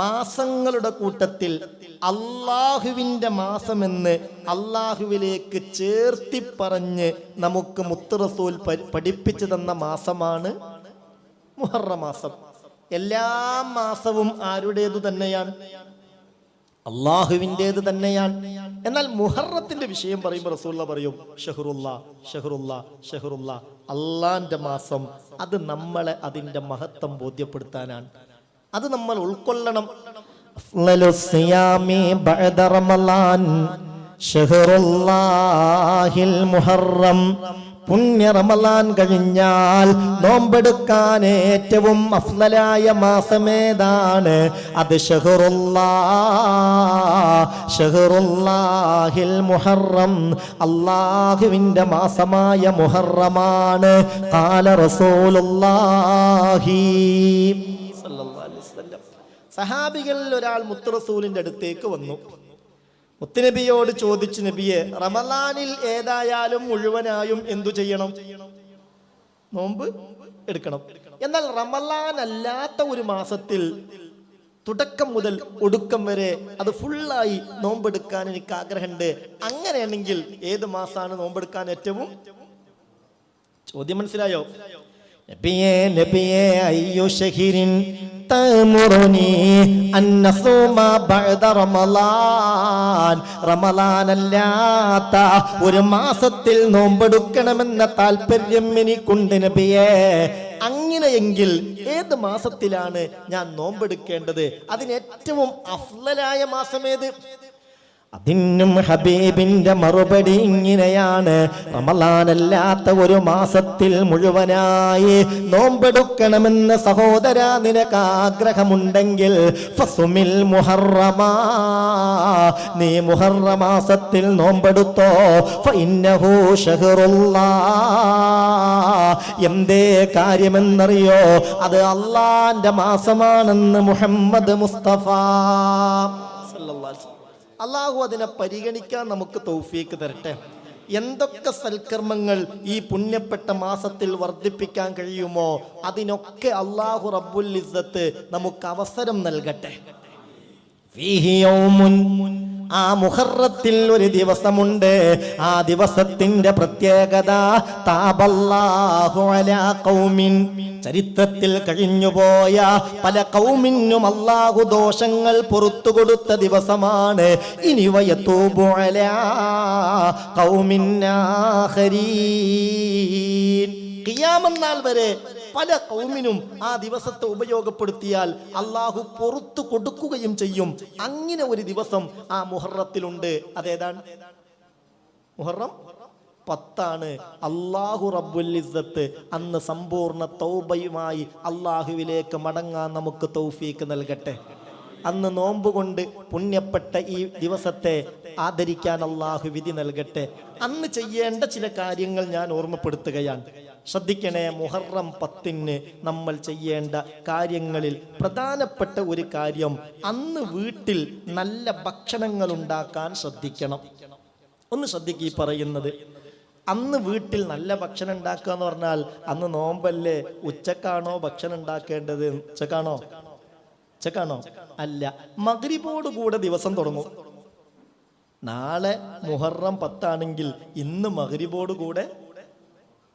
മാസങ്ങളുടെ കൂട്ടത്തിൽ അള്ളാഹുവിന്റെ മാസമെന്ന് അള്ളാഹുവിലേക്ക് ചേർത്തി പറഞ്ഞ് നമുക്ക് മുത്തറസൂൽ പഠിപ്പിച്ചു തന്ന മാസമാണ് മുഹറ മാസം. എല്ലാ മാസവും ആരുടേതു തന്നെയാണ്? അള്ളാഹുവിന്റേത് തന്നെയാണ്. എന്നാൽ മുഹറത്തിന്റെ വിഷയം പറയുമ്പോൾ റസൂള്ള പറയും ഷഹറുല്ല ഷഹറുല്ല ഷഹറുല്ല അള്ളാന്റെ മാസം അത് നമ്മളെ അതിന്റെ മഹത്വം ബോധ്യപ്പെടുത്താനാണ്. അത് നമ്മൾ ഉൾക്കൊള്ളണം. മുഹറം. പുണ്യ റമലാൻ കഴിഞ്ഞാൽ നോമ്പെടുക്കാൻ ഏറ്റവും അഫ്ലലായ മാസമേതാണ് അത് ഷഹറുല്ലാ ഷഹറുല്ലാഹിൽ മുഹറം. അള്ളാഹുവിന്റെ മാസമായ മുഹറമാണ്. കാല വസല്ലം. സഹാബികളിൽ ഒരാൾ മുത്തറസൂലിന്റെ അടുത്തേക്ക് വന്നു. മുത്തുനബിയോട് ചോദിച്ചു നബിയെ റമലാനിൽ ഏതായാലും മുഴുവനായും എന്തു ചെയ്യണം? നോമ്പ് എടുക്കണം. എന്നാൽ റമലാൻ അല്ലാത്ത ഒരു മാസത്തിൽ തുടക്കം മുതൽ ഒടുക്കം വരെ അത് ഫുള്ളായി നോമ്പെടുക്കാൻ എനിക്ക് ആഗ്രഹമുണ്ട്. അങ്ങനെയാണെങ്കിൽ ഏത് മാസമാണ് നോമ്പെടുക്കാൻ ഏറ്റവും? ചോദ്യം മനസ്സിലായോ? നബിയേ നബിയേ അയ്യോ ഷഹിരിൻ റമളാനല്ലാത്ത ഒരു മാസത്തിൽ നോമ്പെടുക്കണമെന്ന താല്പര്യം എനിക്കുണ്ട് നബിയേ. അങ്ങനെയെങ്കിൽ ഏത് മാസത്തിലാണ് ഞാൻ നോമ്പെടുക്കേണ്ടത്? അതിന് ഏറ്റവും അഫ്ലലായ മാസം ഏത് അതിനും ഹബീബിന്റെ മറുപടി ഇങ്ങനെയാണ്. റമലാനല്ലാത്ത ഒരു മാസത്തിൽ മുഴുവനായി നോമ്പെടുക്കണമെന്ന് സഹോദര നിനക്ക് ആഗ്രഹമുണ്ടെങ്കിൽ ഫസുമിൽ മുഹറമാ. നീ മുഹറ മാസത്തിൽ നോമ്പെടുത്തോ? എന്തേ കാര്യമെന്നറിയോ? അത് അള്ളാന്റെ മാസമാണെന്ന് മുഹമ്മദ് മുസ്തഫ. സല്ലല്ലാഹു അലൈഹി. അള്ളാഹു അതിനെ പരിഗണിക്കാൻ നമുക്ക് തൗഫീക്ക് തരട്ടെ എന്തൊക്കെ സൽക്കർമ്മങ്ങൾ ഈ പുണ്യപ്പെട്ട മാസത്തിൽ വർദ്ധിപ്പിക്കാൻ കഴിയുമോ അതിനൊക്കെ അള്ളാഹു റബ്ബുൽ ഇസ്സത്ത് നമുക്ക് അവസരം നൽകട്ടെ. ആ മുഹറത്തിൽ ഒരു ദിവസമുണ്ട്. ആ ദിവസത്തിന്റെ പ്രത്യേകത ഖൗമിൻ. ചരിത്രത്തിൽ കഴിഞ്ഞുപോയ പല കൗമിനും അല്ലാഹു ദോഷങ്ങൾ പുറത്തു കൊടുത്ത ദിവസമാണ്. ഇനി വയത്തൂബു അലാ കിയാമെന്നാൽ വരെ പല കൗമിനും ആ ദിവസത്തെ ഉപയോഗപ്പെടുത്തിയാൽ അള്ളാഹു പുറത്തു കൊടുക്കുകയും ചെയ്യും. അങ്ങനെ ഒരു ദിവസം ആ മുഹറത്തിലുണ്ട്. അതേതാണ്? മുഹറം പത്താണ്. അള്ളാഹു റബ്ബുൽ ഇസ്സത്ത് അന്ന് സമ്പൂർണ തൗബയുമായി അള്ളാഹുവിലേക്ക് മടങ്ങാൻ നമുക്ക് തൗഫീക്ക് നൽകട്ടെ. അന്ന് നോമ്പ് കൊണ്ട് പുണ്യപ്പെട്ട ഈ ദിവസത്തെ ആദരിക്കാൻ അള്ളാഹു വിധി നൽകട്ടെ. അന്ന് ചെയ്യേണ്ട ചില കാര്യങ്ങൾ ഞാൻ ഓർമ്മപ്പെടുത്തുകയാണ്. ശ്രദ്ധിക്കണേ മുഹറം പത്തിന് നമ്മൾ ചെയ്യേണ്ട കാര്യങ്ങളിൽ പ്രധാനപ്പെട്ട ഒരു കാര്യം അന്ന് വീട്ടിൽ നല്ല ഭക്ഷണങ്ങൾ ഉണ്ടാക്കാൻ ശ്രദ്ധിക്കണം. ഒന്ന് ശ്രദ്ധിക്കുക ഈ പറയുന്നത്. അന്ന് വീട്ടിൽ നല്ല ഭക്ഷണം ഉണ്ടാക്കുക എന്ന് പറഞ്ഞാൽ അന്ന് നോമ്പല്ലേ ഉച്ചക്കാണോ ഭക്ഷണം ഉണ്ടാക്കേണ്ടത്? ഉച്ചക്കാണോ? ഉച്ചക്കാണോ? അല്ല. മകരിബോട് കൂടെ ദിവസം തുടങ്ങും. നാളെ മുഹറം പത്താണെങ്കിൽ ഇന്ന് മകരിബോട് കൂടെ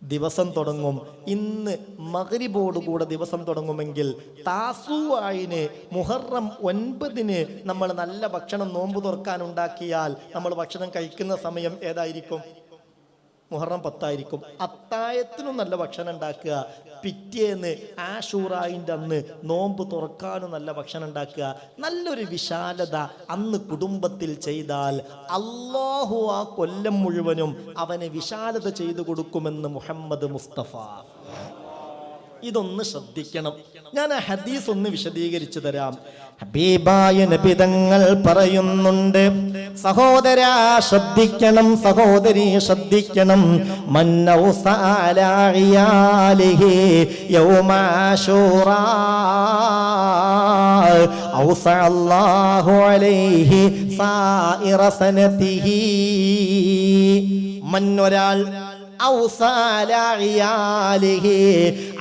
ദിവസം തുടങ്ങും. ഇന്ന് മകരിബോട് കൂടെ ദിവസം തുടങ്ങുമെങ്കിൽ താസുവായിന് മുഹറം ഒൻപതിന് നമ്മൾ നല്ല ഭക്ഷണം നോമ്പ് തുറക്കാൻ ഉണ്ടാക്കിയാൽ നമ്മൾ ഭക്ഷണം കഴിക്കുന്ന സമയം ഏതായിരിക്കും? മുഹറം പത്തായിരിക്കും. അത്തായത്തിനും നല്ല ഭക്ഷണം ഉണ്ടാക്കുക. പിറ്റേന്ന് ആഷൂറായിന്റെ അന്ന് നോമ്പ് തുറക്കാനും നല്ല ഭക്ഷണം ഉണ്ടാക്കുക. നല്ലൊരു വിശാലത അന്ന് കുടുംബത്തിൽ ചെയ്താൽ അള്ളാഹു ആ കൊല്ലം മുഴുവനും അവനെ വിശാലത ചെയ്തു കൊടുക്കുമെന്ന് മുഹമ്മദ് മുസ്തഫ. ഇതൊന്ന് ശ്രദ്ധിക്കണം. ഞാൻ ആ ഹദീസ് ഒന്ന് വിശദീകരിച്ചു തരാം. ഹബീബായ നബിതങ്ങൾ പറയുന്നുണ്ട് സഹോദര ശ്രദ്ധിക്കണം സഹോദരി ശ്രദ്ധിക്കണം. മന്നൊരാൾ.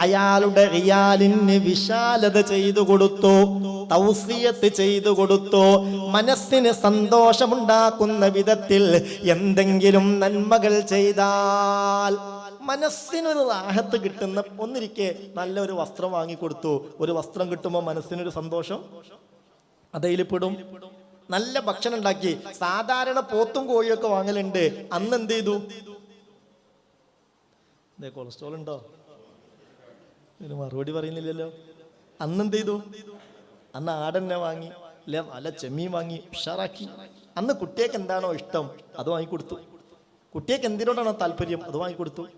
അയാളുടെ റിയാലിന് വിശാലത ചെയ്തു കൊടുത്തു തൗസിയത്ത് ചെയ്തു കൊടുത്തു. മനസ്സിന് സന്തോഷമുണ്ടാക്കുന്ന വിധത്തിൽ എന്തെങ്കിലും നന്മകൾ ചെയ്താൽ മനസ്സിനൊരു റാഹത്ത് കിട്ടുന്ന ഒന്നിരിക്കെ നല്ലൊരു വസ്ത്രം വാങ്ങിക്കൊടുത്തു ഒരു വസ്ത്രം കിട്ടുമ്പോൾ മനസ്സിനൊരു സന്തോഷം അതയിൽ പെടും നല്ല ഭക്ഷണം ഉണ്ടാക്കി. സാധാരണ പോത്തും കോഴിയൊക്കെ വാങ്ങലുണ്ട്. അന്ന് എന്ത് ചെയ്തു? ദേ കൊളസ്ട്രോൾ ഉണ്ടോ? ഇതിന് മറുപടി പറയുന്നില്ലല്ലോ. അന്ന് എന്ത് ചെയ്തു അന്ന് ആടന്നെ വാങ്ങി. അല്ലെ നല്ല ചെമ്മീൻ വാങ്ങി. ഉഷാറാക്കി. അന്ന് കുട്ടിയേക്ക് എന്താണോ ഇഷ്ടം അത് വാങ്ങിക്കൊടുത്തു. കുട്ടിയേക്ക് എന്തിനോടാണോ താല്പര്യം അത് വാങ്ങിക്കൊടുത്തു.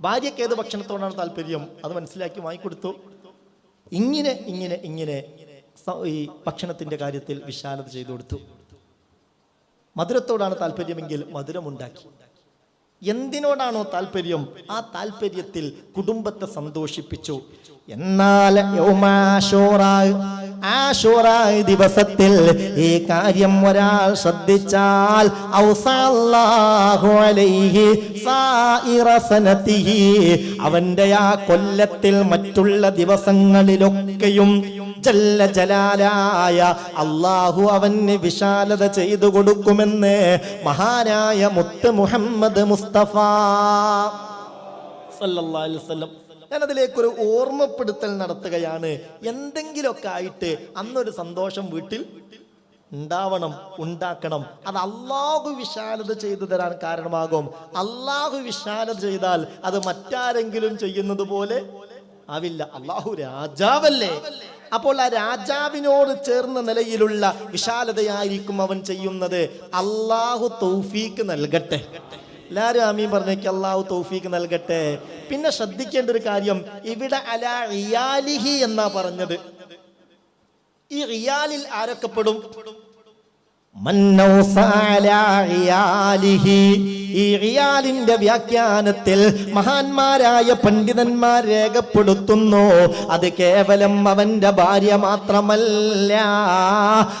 ഭാര്യയ്ക്ക് ഏത് ഭക്ഷണത്തോടാണ് താല്പര്യം അത് മനസ്സിലാക്കി വാങ്ങിക്കൊടുത്തു. ഇങ്ങനെ ഇങ്ങനെ ഇങ്ങനെ ഈ ഭക്ഷണത്തിന്റെ കാര്യത്തിൽ വിശാലത ചെയ്തു കൊടുത്തു. മധുരത്തോടാണ് താല്പര്യമെങ്കിൽ മധുരമുണ്ടാക്കി. എന്തിനോടാണോ താല്പര്യം ആ താല്പര്യത്തിൽ കുടുംബത്തെ സന്തോഷിപ്പിച്ചു എന്നാൽ ദിവസത്തിൽ ഈ കാര്യം ഒരാൾ ശ്രദ്ധിച്ചാൽ. അവന്റെ ആ കൊല്ലത്തിൽ മറ്റുള്ള ദിവസങ്ങളിലൊക്കെയും ജല്ല ജലാലായ അള്ളാഹു അവന് വിശാലത ചെയ്തു കൊടുക്കുമെന്ന് മഹാനായ മുത്ത് മുഹമ്മദ് മുസ്തഫ. ഞാൻ അതിലേക്കൊരു ഓർമ്മപ്പെടുത്തൽ നടത്തുകയാണ്. എന്തെങ്കിലുമൊക്കെ ആയിട്ട് അന്നൊരു സന്തോഷം വീട്ടിൽ ഉണ്ടാവണം ഉണ്ടാക്കണം. അത് അള്ളാഹു വിശാലത ചെയ്തു തരാൻ കാരണമാകും. അള്ളാഹു വിശാലത ചെയ്താൽ അത് മറ്റാരെങ്കിലും ചെയ്യുന്നത് പോലെ ആവില്ല. അള്ളാഹു രാജാവല്ലേ? അപ്പോൾ ആ രാജാവിനോട് ചേർന്ന നിലയിലുള്ള വിശാലതയായിരിക്കും അവൻ ചെയ്യുന്നത്. അള്ളാഹു തൗഫീക്ക് നൽകട്ടെ. എല്ലാവരും ആമീൻ പറഞ്ഞേക്ക് അള്ളാഹു തൗഫീക്ക് നൽകട്ടെ. പിന്നെ ശ്രദ്ധിക്കേണ്ട ഒരു കാര്യം ഇവിടെ അല റിയാലിഹി എന്നാ പറഞ്ഞത്. ഈ റിയാലിൽ ആരൊക്കെ പെടും മന്നൗസാലിഹി. ഈ റിയാലിന്റെ വ്യാഖ്യാനത്തിൽ മഹാന്മാരായ പണ്ഡിതന്മാർ രേഖപ്പെടുത്തുന്നു. അത് കേവലം അവന്റെ ഭാര്യ മാത്രമല്ല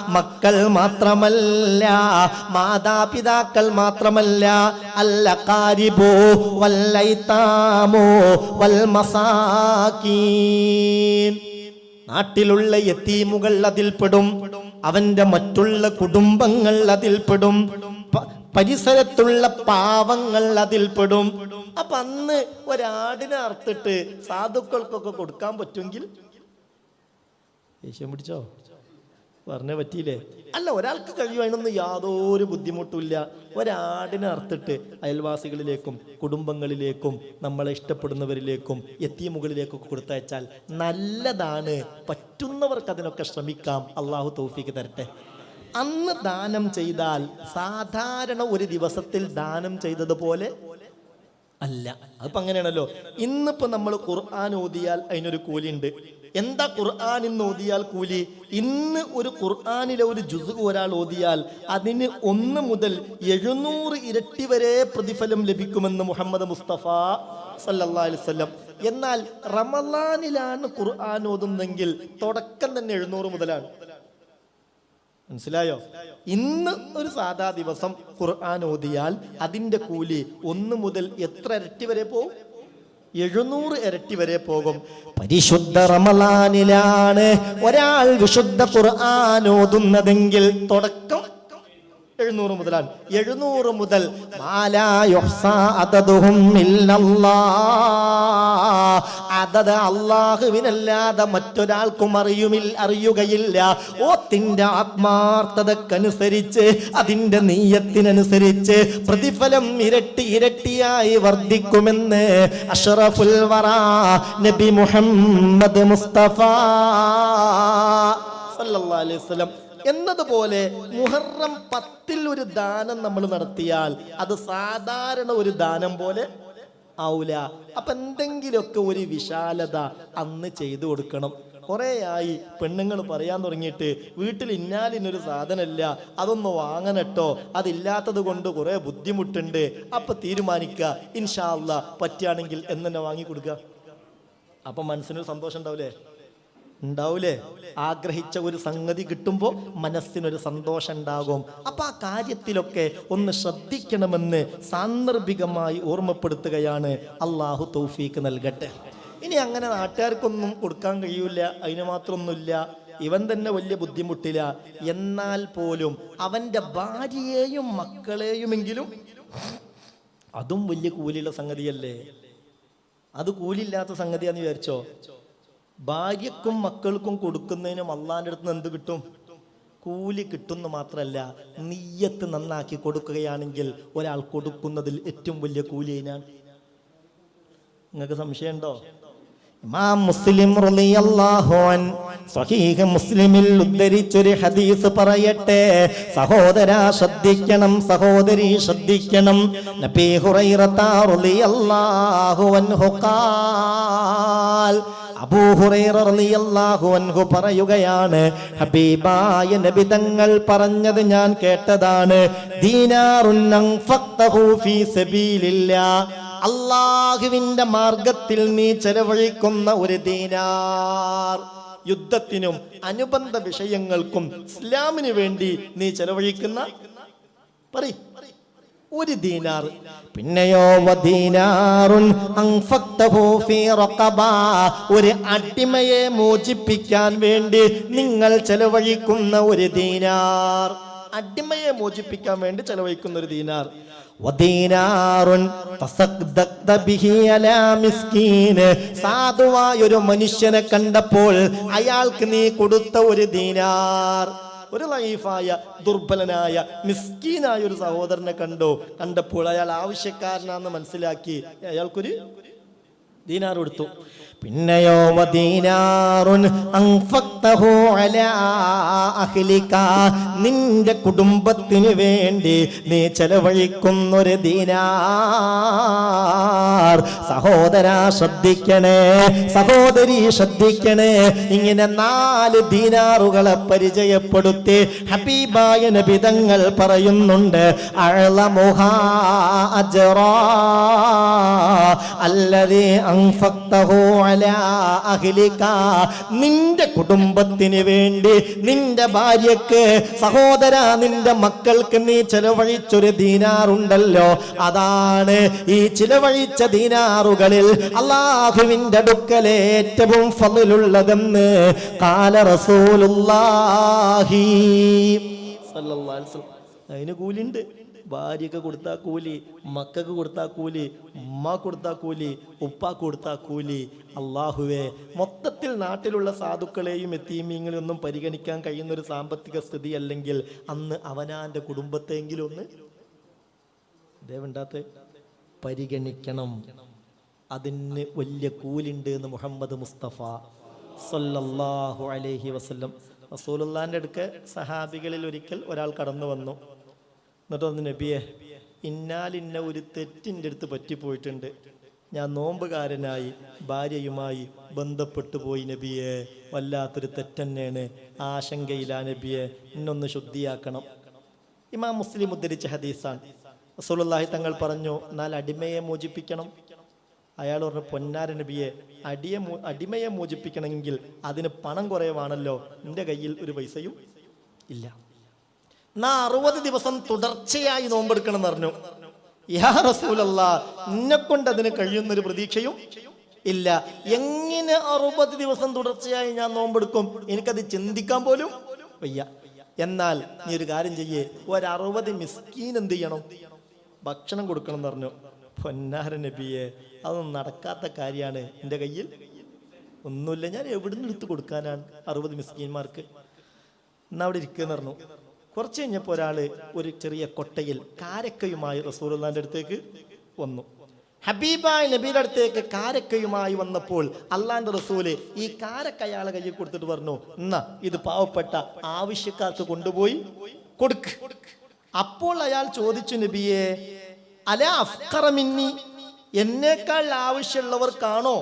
മക്കൾ മാത്രമല്ല മാതാപിതാക്കൾ മാത്രമല്ല. അല്ല കാരിബോ വല്ലൈത്താമോ വൽ മസാക്കീൻ നാട്ടിലുള്ള യത്തീമുകൾ അതിൽപ്പെടും അവന്റെ മറ്റുള്ള കുടുംബങ്ങൾ അതിൽപ്പെടും പരിസരത്തുള്ള പാവങ്ങൾ അതിൽപ്പെടും അപ്പൊ അന്ന് ഒരാടിനെ അറുത്തിട്ട് സാധുക്കൾക്കൊക്കെ കൊടുക്കാൻ പറ്റുമെങ്കിൽ? ദേഷ്യം പിടിച്ചോ? പറഞ്ഞേ പറ്റിയില്ലേ? അല്ല ഒരാൾക്ക് കഴിയുവാനൊന്നും യാതൊരു ബുദ്ധിമുട്ടുമില്ല. ഒരാടിനെ അർത്തിട്ട് അയൽവാസികളിലേക്കും കുടുംബങ്ങളിലേക്കും നമ്മളെ ഇഷ്ടപ്പെടുന്നവരിലേക്കും എത്തിയമുകളിലേക്കൊക്കെ കൊടുത്തയച്ചാൽ നല്ലതാണ്. പറ്റുന്നവർക്ക് അതിനൊക്കെ ശ്രമിക്കാം. അള്ളാഹു തൗഫിക്ക് തരട്ടെ. അന്ന് ദാനം ചെയ്താൽ സാധാരണ ഒരു ദിവസത്തിൽ ദാനം ചെയ്തതുപോലെ അല്ല. അതിപ്പോ അങ്ങനെയാണല്ലോ. ഇന്നിപ്പോ നമ്മൾ ഖുർആൻ ഓതിയാൽ അതിനൊരു കൂലിയുണ്ട്. എന്താ ഖുർആൻ ഇന്ന് ഓതിയാൽ കൂലി? ഇന്ന് ഒരു ഖുർആാനിലെ ഒരു ജുസ് ഒരാൾ ഓതിയാൽ അതിന് ഒന്ന് മുതൽ എഴുന്നൂറ് ഇരട്ടി വരെ പ്രതിഫലം ലഭിക്കുമെന്ന് മുഹമ്മദ് മുസ്തഫ വസല്ലം. എന്നാൽ റമലാനിലാണ് ഖുർആൻ ഓതുന്നെങ്കിൽ തുടക്കം തന്നെ എഴുന്നൂറ് മുതലാണ്. മനസ്സിലായോ? ഇന്ന് ഒരു സാധാ ദിവസം ഖുർആൻ ഓതിയാൽ അതിന്റെ കൂലി ഒന്ന് മുതൽ എത്ര ഇരട്ടി വരെ പോകും എഴുന്നൂറ് ഇരട്ടി വരെ പോകും. പരിശുദ്ധ റമലാനിലാണ് ഒരാൾ വിശുദ്ധ ഖുർആൻ ഓതുന്നതെങ്കിൽ തുടക്കം എഴുന്നൂറ് മുതലാണ് എഴുന്നൂറ് മുതൽ. അതത് അള്ളാഹുവിനല്ലാതെ മറ്റൊരാൾക്കും അറിയുമിൽ അറിയുകയില്ല ഓത്തിന്റെ ആത്മാർത്ഥതക്കനുസരിച്ച് അതിന്റെ നീയത്തിനനുസരിച്ച് പ്രതിഫലം ഇരട്ടി ഇരട്ടിയായി വർദ്ധിക്കുമെന്ന് അഷറഫുൽ വറ നബി മുഹമ്മദ് മുസ്തഫ സല്ലല്ലാഹു അലൈഹി വസല്ലം എന്നതുപോലെ മുഹറം പത്തിൽ ഒരു ദാനം നമ്മൾ നടത്തിയാൽ അത് സാധാരണ ഒരു ദാനം പോലെ ആവൂല. അപ്പൊ എന്തെങ്കിലുമൊക്കെ ഒരു വിശാലത അന്ന് ചെയ്തു കൊടുക്കണം. കുറേയായി പെണ്ണുങ്ങൾ പറയാൻ തുടങ്ങിയിട്ട് വീട്ടിൽ ഇന്നാലിനൊരു സാധനമില്ല അതൊന്ന് വാങ്ങനട്ടോ അതില്ലാത്തത് കൊണ്ട് കുറെ ബുദ്ധിമുട്ടുണ്ട്. അപ്പൊ തീരുമാനിക്കുക ഇൻഷാല്ല പറ്റുകയാണെങ്കിൽ എന്നെ വാങ്ങിക്കൊടുക്കുക. വാങ്ങി കൊടുക്കുക അപ്പൊ മനസ്സിനൊരു സന്തോഷം ഉണ്ടാവില്ലേ ഉണ്ടാവൂലേ? ആഗ്രഹിച്ച ഒരു സംഗതി കിട്ടുമ്പോൾ മനസ്സിനൊരു സന്തോഷം ഉണ്ടാകും. അപ്പം ആ കാര്യത്തിലൊക്കെ ഒന്ന് ശ്രദ്ധിക്കണമെന്ന് സാന്ദർഭികമായി ഓർമ്മപ്പെടുത്തുകയാണ്. അള്ളാഹു തൗഫീക്ക് നൽകട്ടെ. ഇനി അങ്ങനെ നാട്ടുകാർക്കൊന്നും കൊടുക്കാൻ കഴിയൂല അതിന് മാത്രമൊന്നുമില്ല. ഇവൻ തന്നെ വലിയ ബുദ്ധിമുട്ടില്ല എന്നാൽ പോലും അവന്റെ ഭാര്യയെയും മക്കളെയുമെങ്കിലും അതും വലിയ കൂലിയുള്ള സംഗതിയല്ലേ? അത് കൂലില്ലാത്ത സംഗതിയാന്ന് വിചാരിച്ചോ? ഭാര്യക്കും മക്കൾക്കും കൊടുക്കുന്നതിനും അള്ളാന്റെ അടുത്ത് നിന്ന് എന്ത് കിട്ടും? കൂലി കിട്ടുന്നു മാത്രമല്ല നീയത്ത് നന്നാക്കി കൊടുക്കുകയാണെങ്കിൽ ഒരാൾ കൊടുക്കുന്നതിൽ ഏറ്റവും വലിയ കൂലി അതിനാണ് നിങ്ങൾക്ക് സംശയമുണ്ടോ? ഇമാം മുസ്ലിം റളിയല്ലാഹു അൻ സ്വഹീഹ് മുസ്ലിമിൽ ഉദ്ധരിച്ചൊരു ഹദീസ് പറയട്ടെ. സഹോദര ശ്രദ്ധിക്കണം സഹോദരി ശ്രദ്ധിക്കണം. നബി ഹുറൈറത റളിയല്ലാഹു അൻഹു ഖാൽ അബൂ റളിയല്ലാഹു അൻഹു പറയുകയാണ് ഹബീബായ നബി തങ്ങൾ പറഞ്ഞത് ഞാൻ കേട്ടതാണ്. അള്ളാഹുവിന്റെ മാർഗത്തിൽ നീ ചെലവഴിക്കുന്ന ഒരു ദീനാർ. യുദ്ധത്തിനും അനുബന്ധ വിഷയങ്ങൾക്കും ഇസ്ലാമിന് വേണ്ടി നീ ചെലവഴിക്കുന്ന പറയ്. ഒരു ദീനാർ. പിന്നെയോ വദീനാറുൻ ഒരു അടിമയെ മോചിപ്പിക്കാൻ വേണ്ടി നിങ്ങൾ ചെലവഴിക്കുന്ന ഒരു ദീനാർ. അടിമയെ മോചിപ്പിക്കാൻ വേണ്ടി ചെലവഴിക്കുന്ന ഒരു ദീനാർ. സാധുവായ ഒരു മനുഷ്യനെ കണ്ടപ്പോൾ അയാൾക്ക് നീ കൊടുത്ത ഒരു ദീനാർ. ഒരു ലൈഫായ ദുർബലനായ മിസ്കീനായ ഒരു സഹോദരനെ കണ്ടു. കണ്ടപ്പോൾ അയാൾ ആവശ്യക്കാരനാണെന്ന് മനസ്സിലാക്കി. അയാൾക്കൊരു ദീനാർ കൊടുത്തു. പിന്നെയോ മദീനാറുൻ നിന്റെ കുടുംബത്തിന് വേണ്ടി നീ ചെലവഴിക്കുന്നൊരു ദീനാർ. സഹോദര ശ്രദ്ധിക്കണേ. സഹോദരി ശ്രദ്ധിക്കണേ. ഇങ്ങനെ നാല് ദീനാറുകളെ പരിചയപ്പെടുത്തി ഹബീബായ നബിതങ്ങൾ പറയുന്നുണ്ട് അഴലമുഹാ അജറാ അല്ലതേ നിന്റെ കുടുംബത്തിന് വേണ്ടി നിന്റെ ഭാര്യക്ക് സഹോദര നിന്റെ മക്കൾക്ക് നീ ചെലവഴിച്ചൊരു ദീനാറുണ്ടല്ലോ. അതാണ് ഈ ചിലവഴിച്ച ദീനാറുകളിൽ അള്ളാഹുവിന്റെ അടുക്കൽ ഏറ്റവും ഫതിലുള്ളതെന്ന് കാല വസല്ലം. അതിന് കൂലിണ്ട്. ഭാര്യക്ക് കൊടുത്താ കൂലി മക്കൾക്ക് കൊടുത്താ കൂലി ഉമ്മ കൊടുത്താ കൂലി ഉപ്പ കൊടുത്താ കൂലി. അള്ളാഹുവേ മൊത്തത്തിൽ നാട്ടിലുള്ള സാധുക്കളെയും എത്തീമീങ്ങളെയും ഒന്നും പരിഗണിക്കാൻ കഴിയുന്ന ഒരു സാമ്പത്തിക സ്ഥിതി അല്ലെങ്കിൽ അന്ന് അവനാന്റെ കുടുംബത്തെങ്കിലും ഒന്ന് ദേവണ്ടാത്ത പരിഗണിക്കണം. അതിന് വലിയ കൂലുണ്ട് എന്ന് മുഹമ്മദ് മുസ്തഫ സല്ലല്ലാഹു അലൈഹി വസല്ലം. റസൂലുള്ളാന്റെ അടുക്ക് സഹാബികളിൽ ഒരിക്കൽ ഒരാൾ കടന്നു വന്നു. എന്നിട്ട് പറഞ്ഞു നബിയെ ഇന്നാലിന്ന ഒരു തെറ്റിന്റെ അടുത്ത് പറ്റിപ്പോയിട്ടുണ്ട്. ഞാൻ നോമ്പുകാരനായി ഭാര്യയുമായി ബന്ധപ്പെട്ടു പോയി നബിയെ. വല്ലാത്തൊരു തെറ്റന്നെയാണ് ആശങ്കയിലാ നബിയെ. എന്നൊന്ന് ശുദ്ധിയാക്കണം. ഇമാം മുസ്ലിം ഉദ്ധരിച്ച ഹദീസാണ്. റസൂലുള്ളാഹി തങ്ങൾ പറഞ്ഞു എന്നാൽ അടിമയെ മോചിപ്പിക്കണം. അയാൾ പറഞ്ഞു പൊന്നാര നബിയെ അടിയെ അടിമയെ മോചിപ്പിക്കണമെങ്കിൽ അതിന് പണം കുറവാണല്ലോ. എന്റെ കയ്യിൽ ഒരു പൈസയും ഇല്ല. എന്നാ അറുപത് ദിവസം തുടർച്ചയായി നോമ്പെടുക്കണം എന്ന് പറഞ്ഞു. യാ റസൂലല്ല എന്നെ കൊണ്ട് അതിന് കഴിയുന്നൊരു പ്രതീക്ഷയും ഇല്ല. എങ്ങനെ അറുപത് ദിവസം തുടർച്ചയായി ഞാൻ നോമ്പെടുക്കും? എനിക്കത് ചിന്തിക്കാൻ പോലും വയ്യ. എന്നാൽ നീ ഒരു കാര്യം ചെയ്യേ. ഒരറുപത് മിസ്കീൻ എന്ത് ചെയ്യണം? ഭക്ഷണം കൊടുക്കണം എന്ന് പറഞ്ഞു. പൊന്നാര നബിയെ അതൊന്നും നടക്കാത്ത കാര്യമാണ് എന്റെ കയ്യിൽ. ഒന്നുമില്ല ഞാൻ എവിടെ നിന്ന് എടുത്ത് കൊടുക്കാനാണ് അറുപത് മിസ്കീന്മാർക്ക് എന്നാ അവിടെ ഇരിക്കുമെന്ന് പറഞ്ഞു. കുറച്ച് കഴിഞ്ഞപ്പോൾ ഒരാൾ ഒരു ചെറിയ കൊട്ടയിൽ കാരക്കയുമായി റസൂലുള്ളാന്റെ അടുത്തേക്ക് വന്നു. ഹബീബായ് നബിയുടെ അടുത്തേക്ക് കാരക്കയുമായി വന്നപ്പോൾ അള്ളാന്റെ റസൂൽ ഈ കാരക്ക അയാളെ കയ്യിൽ കൊടുത്തിട്ട് പറഞ്ഞു എന്നാ ഇത് പാവപ്പെട്ട ആവശ്യക്കാർക്ക് കൊണ്ടുപോയി കൊടുക്ക്. അപ്പോൾ അയാൾ ചോദിച്ചു നബിയെ അല അഫ്കറമിന്നി എന്നേക്കാൾ ആവശ്യമുള്ളവർക്കാണോ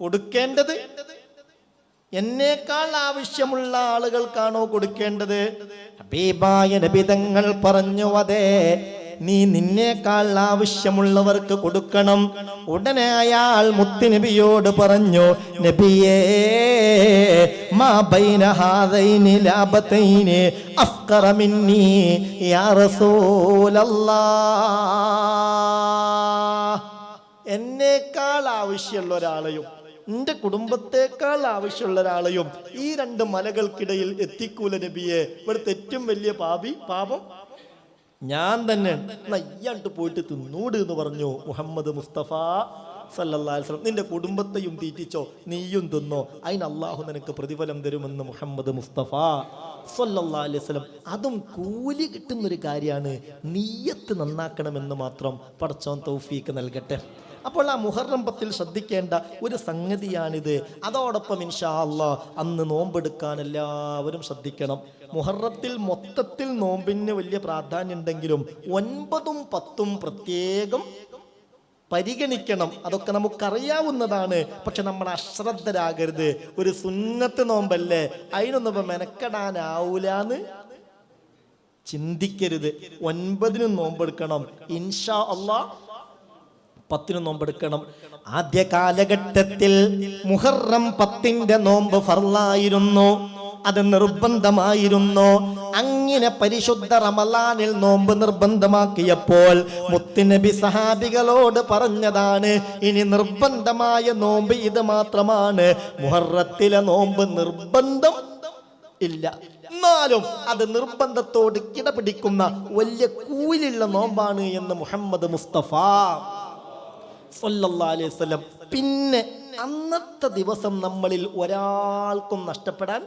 കൊടുക്കേണ്ടത്? എന്നേക്കാൾ ആവശ്യമുള്ള ആളുകൾക്കാണോ കൊടുക്കേണ്ടത്? ഹബീബായ പറഞ്ഞു അതേ നീ നിന്നേക്കാൾ ആവശ്യമുള്ളവർക്ക് കൊടുക്കണം. ഉടനെ അയാൾ മുത്തുനബിയോട് പറഞ്ഞു നബിയേ മാ ബൈന ഹാദൈനി അഫ്ഖറ മിന്നി യാ റസൂലല്ലാഹ്. എന്നേക്കാൾ ആവശ്യമുള്ള ഒരാളെയും എന്റെ കുടുംബത്തെക്കാൾ ആവശ്യമുള്ള ഒരാളെയും ഈ രണ്ട് മലകൾക്കിടയിൽ എത്തിക്കൂല നബിയെ. ഇവിടുത്തെ ഏറ്റവും വലിയ പാപി പാപം. ഞാൻ തന്നെ നയ്യാണ്ട് പോയിട്ട് തിന്നൂട് എന്ന് പറഞ്ഞു മുഹമ്മദ് മുസ്തഫ സല്ലാസ്ലം നിന്റെ കുടുംബത്തെയും തീറ്റിച്ചോ നീയും തിന്നോ. അതിന് അള്ളാഹു നിനക്ക് പ്രതിഫലം തരുമെന്ന് മുഹമ്മദ് മുസ്തഫ സല്ലല്ലാഹു അലൈഹി വസല്ലം. അതും കൂലി കിട്ടുന്നൊരു കാര്യമാണ്. നീയത്ത് നന്നാക്കണമെന്ന് മാത്രം പടച്ചോൻ തൗഫീക്ക് നൽകട്ടെ. അപ്പോൾ ആ മുഹറം പത്തിൽ ശ്രദ്ധിക്കേണ്ട ഒരു സംഗതിയാണിത്. അതോടൊപ്പം ഇൻഷാ അള്ളാ അന്ന് നോമ്പെടുക്കാൻ എല്ലാവരും ശ്രദ്ധിക്കണം. മുഹറത്തിൽ മൊത്തത്തിൽ നോമ്പിന് വലിയ പ്രാധാന്യം ഉണ്ടെങ്കിലും ഒൻപതും പത്തും പ്രത്യേകം പരിഗണിക്കണം. അതൊക്കെ നമുക്കറിയാവുന്നതാണ്. പക്ഷെ നമ്മൾ അശ്രദ്ധരാകരുത്. ഒരു സുന്നത്ത് നോമ്പല്ലേ? അതിനൊന്നും ഇപ്പൊ മെനക്കെടാനാവൂലെന്ന് ചിന്തിക്കരുത്. ഒൻപതിനും നോമ്പെടുക്കണം. ഇൻഷാ അള്ളാ പത്തിന് നോമ്പെടുക്കണം. ആദ്യ കാലഘട്ടത്തിൽ മുഹറം പത്തിന്റെ നോമ്പ് ഫർലായിരുന്നു അത് നിർബന്ധമായിരുന്നു. അങ്ങനെ പരിശുദ്ധ റമലാനിൽ നോമ്പ് നിർബന്ധമാക്കിയപ്പോൾ മുത്തുനബി സഹാബികളോട് പറഞ്ഞതാണ് ഇനി നിർബന്ധമായ നോമ്പ് ഇത് മാത്രമാണ്. മുഹറത്തിലെ നോമ്പ് നിർബന്ധം ഇല്ല. എന്നാലും അത് നിർബന്ധത്തോട് കിടപിടിക്കുന്ന വലിയ കൂലുള്ള നോമ്പാണ് എന്ന് മുഹമ്മദ് മുസ്തഫ സല്ലല്ലാഹു അലൈഹി വസല്ലം. പിന്നെ അന്നത്തെ ദിവസം നമ്മളിൽ ഒരാൾക്കും നഷ്ടപ്പെടാൻ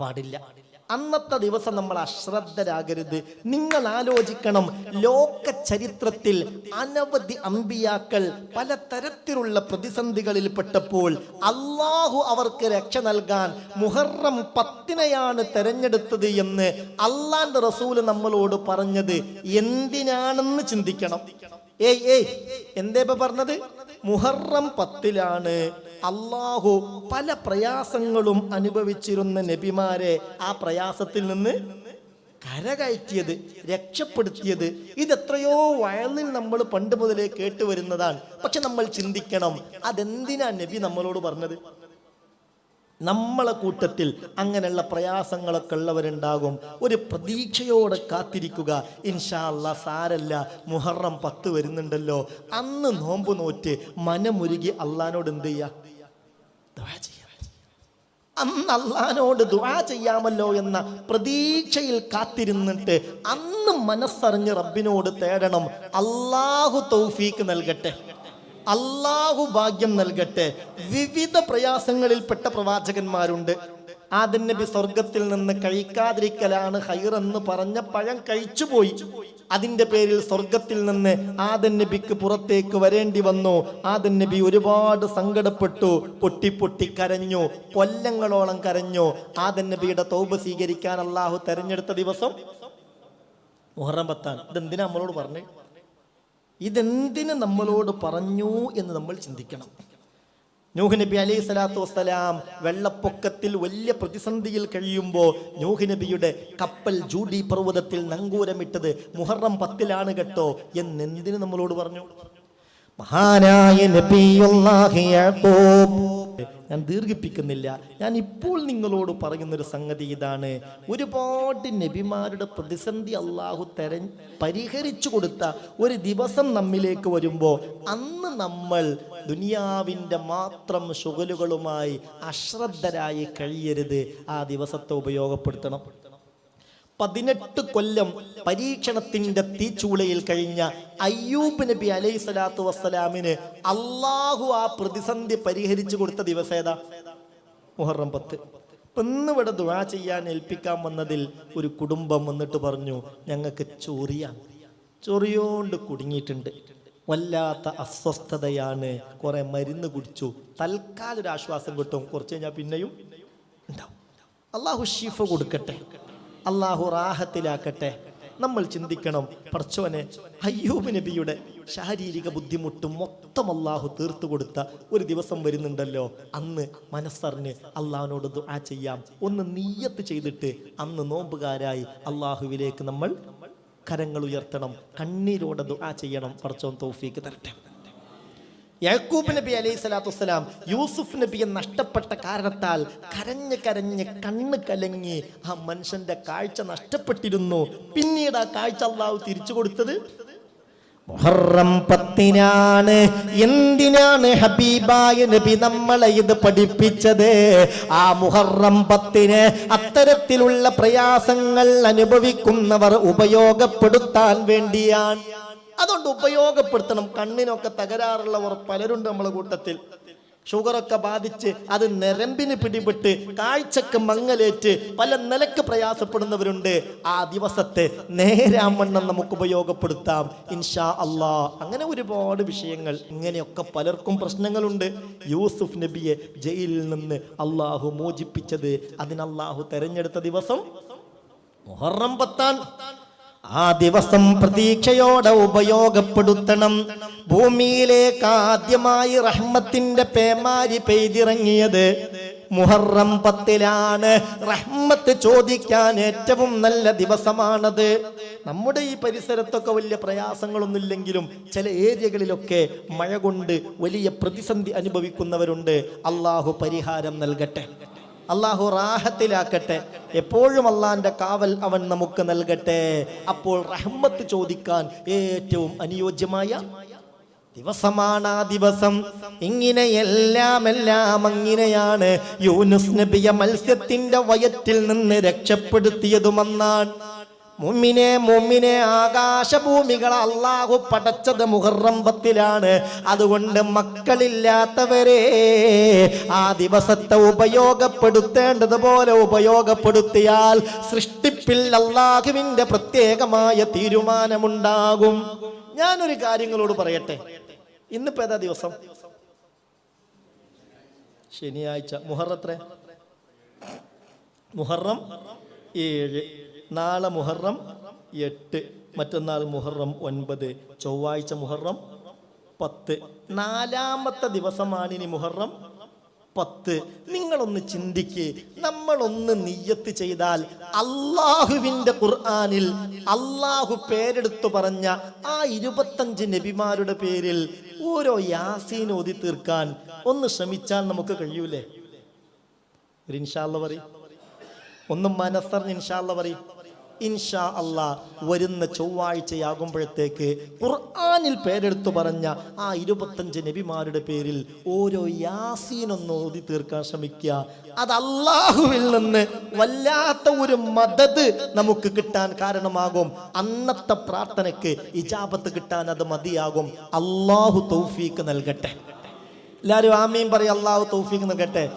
പാടില്ല. അന്നത്തെ ദിവസം നമ്മൾ അശ്രദ്ധരാകരുത്. നിങ്ങൾ ആലോചിക്കണം ലോക ചരിത്രത്തിൽ അനവധി അമ്പിയാക്കൾ പല തരത്തിലുള്ള പ്രതിസന്ധികളിൽ പെട്ടപ്പോൾ അള്ളാഹു അവർക്ക് രക്ഷ നൽകാൻ മുഹറം പത്തിനെയാണ് തെരഞ്ഞെടുത്തത് എന്ന് അള്ളാന്റെ റസൂൽ നമ്മളോട് പറഞ്ഞത്. എന്തിനാണെന്ന് ചിന്തിക്കണം. ഏയ് ഏയ് എന്തേ ഇപ്പൊ പറഞ്ഞത്? മുഹറം പത്തിലാണ് അള്ളാഹു പല പ്രയാസങ്ങളും അനുഭവിച്ചിരുന്ന നബിമാരെ ആ പ്രയാസത്തിൽ നിന്ന് കരകയറ്റിയത് രക്ഷപ്പെടുത്തിയത്. ഇതെത്രയോ വയലിൽ നമ്മൾ പണ്ട് മുതലേ കേട്ടുവരുന്നതാണ്. പക്ഷെ നമ്മൾ ചിന്തിക്കണം അതെന്തിനാ നബി നമ്മളോട് പറഞ്ഞത്? നമ്മളെ കൂട്ടത്തിൽ അങ്ങനെയുള്ള പ്രയാസങ്ങളൊക്കെ ഉള്ളവരുണ്ടാകും. ഒരു പ്രതീക്ഷയോടെ കാത്തിരിക്കുക. ഇൻഷാ അല്ലാ സാരല്ല മുഹറം പത്ത് വരുന്നുണ്ടല്ലോ. അന്ന് നോമ്പ് നോറ്റ് മനമുരുകി അള്ളഹാനോട് എന്ത്. അന്ന് അള്ളഹാനോട് ദുആ ചെയ്യാമല്ലോ എന്ന പ്രതീക്ഷയിൽ കാത്തിരുന്നിട്ട് അന്ന് മനസ്സറിഞ്ഞ് റബ്ബിനോട് തേടണം. അള്ളാഹു തൗഫീക്ക് നൽകട്ടെ. അള്ളാഹു ഭാഗ്യം നൽകട്ടെ. വിവിധ പ്രയാസങ്ങളിൽപ്പെട്ട പ്രവാചകന്മാരുണ്ട്. ആദ്യം നബി സ്വർഗത്തിൽ നിന്ന് കഴിക്കാതിരിക്കലാണ് ഹൈറെന്ന് പറഞ്ഞ പഴം കഴിച്ചുപോയി. അതിന്റെ പേരിൽ സ്വർഗത്തിൽ നിന്ന് ആദൻ നബിക്ക് പുറത്തേക്ക് വരേണ്ടി വന്നു. ആദൻ നബി ഒരുപാട് സങ്കടപ്പെട്ടു. പൊട്ടി പൊട്ടി കരഞ്ഞു. കൊല്ലങ്ങളോളം കരഞ്ഞു. ആദൻ നബിയുടെ തൗബ സ്വീകരിക്കാൻ അള്ളാഹു തെരഞ്ഞെടുത്ത ദിവസം മുഹറം പത്താണ്. ഇതെന്തിനാ നമ്മളോട് പറഞ്ഞു? ഇതെന്തിന് നമ്മളോട് പറഞ്ഞു എന്ന് നമ്മൾ ചിന്തിക്കണം. നൂഹ് നബി അലൈഹി സ്വലാത്തു വസ്സലാം വെള്ളപ്പൊക്കത്തിൽ വലിയ പ്രതിസന്ധിയിൽ കഴിയുമ്പോൾ നൂഹ് നബിയുടെ കപ്പൽ ജൂഡി പർവതത്തിൽ നങ്കൂരമിട്ടത് മുഹറം പത്തിലാണ് കേട്ടോ എന്നെന്തിന് നമ്മളോട് പറഞ്ഞു? മഹാനായ ഞാൻ ദീർഘിപ്പിക്കുന്നില്ല. ഞാൻ ഇപ്പോൾ നിങ്ങളോട് പറയുന്നൊരു സംഗതി ഇതാണ്. ഒരുപാട് നബിമാരുടെ പ്രതിസന്ധി അള്ളാഹു തെര പരിഹരിച്ചു കൊടുത്ത ഒരു ദിവസം നമ്മിലേക്ക് വരുമ്പോൾ അന്ന് നമ്മൾ ദുനിയാവിന്റെ മാത്രം ശുഗലുകളുമായി അശ്രദ്ധരായി കഴിയരുത്. ആ ദിവസത്തെ ഉപയോഗപ്പെടുത്തണം. പതിനെട്ട് കൊല്ലം പരീക്ഷണത്തിന്റെ തീച്ചൂളയിൽ കഴിഞ്ഞ അയ്യൂബ് നബി അലൈഹി സ്വലാത്തു വസ്സലാമിന് അള്ളാഹു ആ പ്രതിസന്ധി പരിഹരിച്ചു കൊടുത്ത ദിവസം ഏതാ? മുഹറം പത്ത്. ഇന്നിവിടെ ദുആ ചെയ്യാൻ ഏൽപ്പിക്കാൻ വന്നതിൽ ഒരു കുടുംബം വന്നിട്ട് പറഞ്ഞു ഞങ്ങൾക്ക് ചൊറിയാ. ചൊറിയോണ്ട് കുടുങ്ങിയിട്ടുണ്ട്. വല്ലാത്ത അസ്വസ്ഥതയാണ്. കുറെ മരുന്ന് കുടിച്ചു. തൽക്കാലം ഒരു ആശ്വാസം കിട്ടും. കുറച്ച് കഴിഞ്ഞാൽ പിന്നെയും ഉണ്ടാവും. അള്ളാഹു ഷീഫ് കൊടുക്കട്ടെ. അള്ളാഹു റാഹത്തിലാക്കട്ടെ. നമ്മൾ ചിന്തിക്കണം പടച്ചോനെ അയ്യൂബ് നബിയുടെ ശാരീരിക ബുദ്ധിമുട്ട് മൊത്തം അള്ളാഹു തീർത്തു കൊടുത്ത ഒരു ദിവസം വരുന്നുണ്ടല്ലോ. അന്ന് മനസ്സറിഞ്ഞ് അള്ളാഹിനോട് ദുആ ചെയ്യാം. ഒന്ന് നീയത്ത് ചെയ്തിട്ട് അന്ന് നോമ്പുകാരായി അള്ളാഹുവിലേക്ക് നമ്മൾ കരങ്ങൾ ഉയർത്തണം. കണ്ണീരോടെ ദുആ ചെയ്യണം. പടച്ചോൻ തോഫിക്ക് തരട്ടെ. യാക്കൂബ് നബി അലൈഹി സ്വലാത്തു വസ്സലാം യൂസുഫ് നബിയെ നഷ്ടപ്പെട്ട കാരണത്താൽ കരഞ്ഞ് കരഞ്ഞ് കണ്ണ് കലങ്ങി ആ മനുഷ്യന്റെ കാഴ്ച നഷ്ടപ്പെട്ടിരുന്നു. പിന്നീട് ആ കാഴ്ച അള്ളാഹു തിരിച്ചു കൊടുത്തത്? മുഹറം പത്തിനാണ്. എന്തിനാണ് ഹബീബായ നബി നമ്മളെ ഇത് പഠിപ്പിച്ചത്? ആ മുഹറം പത്തിന് അത്തരത്തിലുള്ള പ്രയാസങ്ങൾ അനുഭവിക്കുന്നവർ ഉപയോഗപ്പെടുത്താൻ വേണ്ടിയാണ്. അതുകൊണ്ട് ഉപയോഗപ്പെടുത്തണം. കണ്ണിനൊക്കെ തകരാറുള്ളവർ പലരുണ്ട് നമ്മളെ കൂട്ടത്തിൽ. ഷുഗറൊക്കെ ബാധിച്ച് അത് നരമ്പിന് പിടിപെട്ട് കാഴ്ചക്ക് മങ്ങലേറ്റ് പല നിലയ്ക്ക് പ്രയാസപ്പെടുന്നവരുണ്ട്. ആ ദിവസത്തെ നേരാമണ്ണം നമുക്ക് ഉപയോഗപ്പെടുത്താം. ഇൻഷാ അള്ളാ അങ്ങനെ ഒരുപാട് വിഷയങ്ങൾ. ഇങ്ങനെയൊക്കെ പലർക്കും പ്രശ്നങ്ങളുണ്ട്. യൂസുഫ് നബിയെ ജയിലിൽ നിന്ന് അള്ളാഹു മോചിപ്പിച്ചത്. അതിന് തെരഞ്ഞെടുത്ത ദിവസം മുഹറം പത്താൻ ആ ദിവസം പ്രതീക്ഷയോടെ ഉപയോഗപ്പെടുത്തണം. ഭൂമിയിലേക്ക് ആദ്യമായി റഹ്മത്തിന്റെ പേമാരി പെയ്തിറങ്ങിയത് മുഹറം പത്തിലാണ്. റഹ്മത്ത് ചോദിക്കാൻ ഏറ്റവും നല്ല ദിവസമാണത്. നമ്മുടെ ഈ പരിസരത്തൊക്കെ വലിയ പ്രയാസങ്ങളൊന്നുമില്ലെങ്കിലും ചില ഏരിയകളിലൊക്കെ മഴ കൊണ്ട് വലിയ പ്രതിസന്ധി അനുഭവിക്കുന്നവരുണ്ട്. അള്ളാഹു പരിഹാരം നൽകട്ടെ. അള്ളാഹു റാഹത്തിലാക്കട്ടെ. എപ്പോഴും അള്ളാന്റെ കാവൽ അവൻ നമുക്ക് നൽകട്ടെ. അപ്പോൾ റഹ്മത്ത് ചോദിക്കാൻ ഏറ്റവും അനുയോജ്യമായ ദിവസമാണ് ആ ദിവസം. ഇങ്ങനെയെല്ലാം എല്ലാം അങ്ങനെയാണ് യൂനുസ് നബിയ മത്സ്യത്തിന്റെ വയറ്റിൽ നിന്ന് രക്ഷപ്പെടുത്തിയതുമെന്നാണ്. മുമ്മിനെ മുമ്മിനെ ആകാശഭൂമികൾ അള്ളാഹു പടച്ചത് മുഹറം പത്തിലാണ് അതുകൊണ്ട് മക്കളില്ലാത്തവരെ ആ ദിവസത്തെ ഉപയോഗപ്പെടുത്തേണ്ടതുപോലെ ഉപയോഗപ്പെടുത്തിയാൽ സൃഷ്ടിപ്പിൽ അള്ളാഹുവിന്റെ പ്രത്യേകമായ തീരുമാനമുണ്ടാകും. ഞാനൊരു കാര്യങ്ങളോട് പറയട്ടെ. ഇന്നിപ്പോ ഏതാ ദിവസം? ശനിയാഴ്ച. മുഹറത്രേ മുഹറം ഏഴ്. നാളെ മുഹറം എട്ട് മറ്റന്നാൾ മുഹറം ഒൻപത് ചൊവ്വാഴ്ച മുഹറം പത്ത്. നാലാമത്തെ ദിവസമാണ് ഇനി മുഹറം പത്ത്. നിങ്ങളൊന്ന് ചിന്തിക്ക് നമ്മളൊന്ന് നിയ്യത്ത് ചെയ്താൽ അള്ളാഹുവിന്റെ ഖുർആാനിൽ അള്ളാഹു പേരെടുത്തു പറഞ്ഞ ആ ഇരുപത്തഞ്ച് നബിമാരുടെ പേരിൽ ഓരോ യാസീൻ ഓതി തീർക്കാൻ ഒന്ന് ശ്രമിച്ചാൽ നമുക്ക് കഴിയൂലേ? ഒരു ഇൻഷാല്ല പറയും. ഒന്ന് മനസ്സറിഞ്ഞ് ഇൻഷാല്ല പറയും. ഇൻഷാ അള്ളാ വരുന്ന ചൊവ്വാഴ്ചയാകുമ്പോഴത്തേക്ക് ഖുർആാനിൽ പേരെടുത്തു പറഞ്ഞ ആ ഇരുപത്തഞ്ച് നബിമാരുടെ പേരിൽ ഓരോ യാസീനൊന്ന് ഓതി തീർക്കാൻ ശ്രമിക്കുക. അത് അല്ലാഹുവിൽ നിന്ന് വല്ലാത്ത ഒരു മദത് നമുക്ക് കിട്ടാൻ കാരണമാകും. അന്നത്തെ പ്രാർത്ഥനയ്ക്ക് ഇജാബത്ത് കിട്ടാൻ അത് മതിയാകും. അള്ളാഹു തൗഫീക്ക് നൽകട്ടെ. എല്ലാവരും ആമീൻ പറയും അള്ളാഹു തൗഫീക്ക് നൽകട്ടെ.